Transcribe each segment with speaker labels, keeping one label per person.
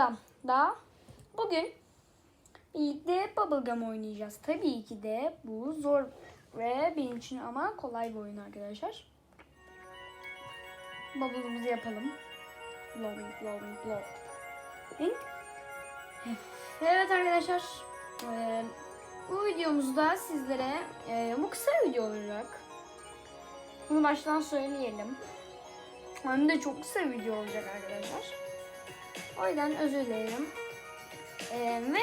Speaker 1: Bubblegum'da bugün birlikte Bubblegum oynayacağız. Tabii ki de bu zor ve benim için ama kolay bir oyun arkadaşlar. Bubble'ımızı yapalım. Blowing, blowing, blowing. Evet arkadaşlar. bu videomuzda sizlere eee, bu kısa video olacak. Bunu baştan söyleyelim. Hem de çok kısa video olacak arkadaşlar. O yüzden özür dilerim. Ee, ve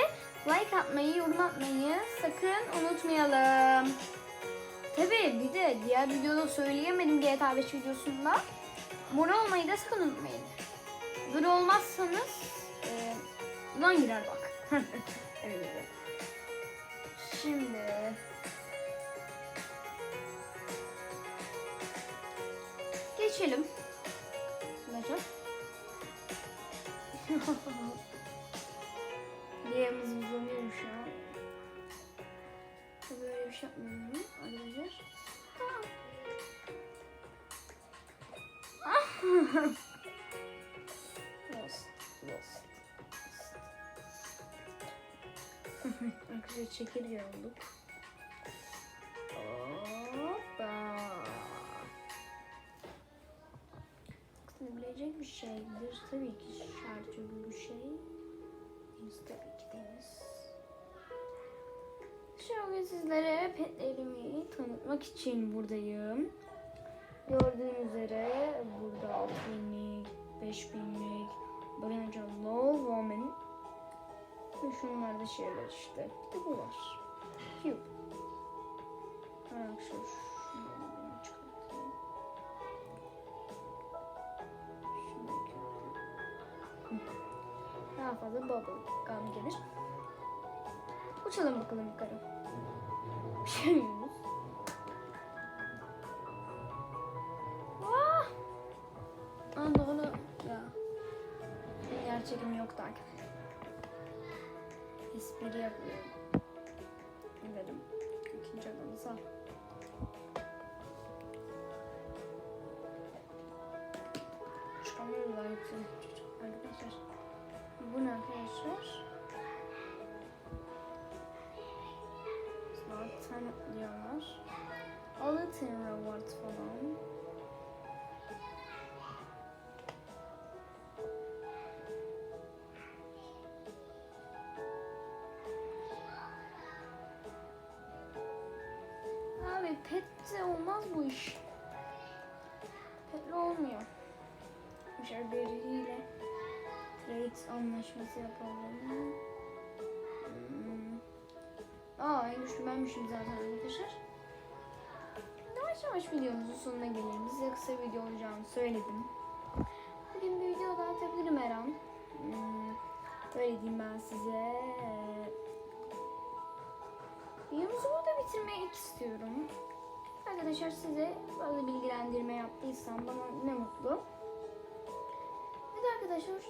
Speaker 1: like atmayı, yorum atmayı sakın unutmayalım. Tabii bir de diğer videoda söyleyemedim GTA 5 videosunda. Abone olmayı da sakın unutmayın. Böyle olmazsanız e, lan girer bak. Şimdi geçelim. Olacak. Diğerimiz uzanıyor şu an. Tabii Böyle bir şey yapmıyorum arkadaşlar. Tamam. Lost, lost, lost. Arkadaşlar çekirge olduk. Kısabilecek bir şeydir. Tabii ki türlü bir şey. Deniz tabii ki deniz. Şimdi sizlere petlerimi tanıtmak için buradayım. Gördüğünüz üzere burada 6 binlik, 5 binlik, Bence Low Woman ve şunlar da şeyler işte. Bir de bu var. Cube. Arkadaşlar Fazla bubble gum gelir. Uçalım bakalım yukarı. Bir şey yiyoruz. Ah! Aa, doğru. Ya. Yer çekim yok takip. Espri yapıyorum. Dedim. İkinci adamı sağ. Çıkamıyoruz artık. Arkadaşlar. Bu ne arkadaşlar? Zaten diyorlar. Alın reward falan. Abi pet olmaz bu iş. Petle olmuyor. Şöyle biriyle trade anlaşması yapalım. Hmm. Aa en güçlü benmişim zaten arkadaşlar. Yavaş yavaş videomuzun sonuna gelelim. Size kısa video olacağını söyledim. Bugün bir video daha atabilirim her an. Hmm. Diyeyim ben size. Videomuzu burada bitirmek istiyorum. Arkadaşlar size bazı bilgilendirme yaptıysam bana ne mutlu. Arkadaşlar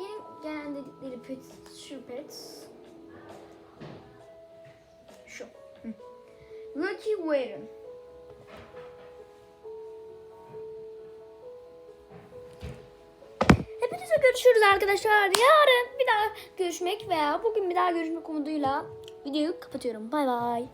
Speaker 1: yeni gelen dedikleri pet, şu pet. Şu. Lucky Warren. Hepinize görüşürüz arkadaşlar. Yarın bir daha görüşmek veya bugün bir daha görüşmek umuduyla videoyu kapatıyorum. Bay bay.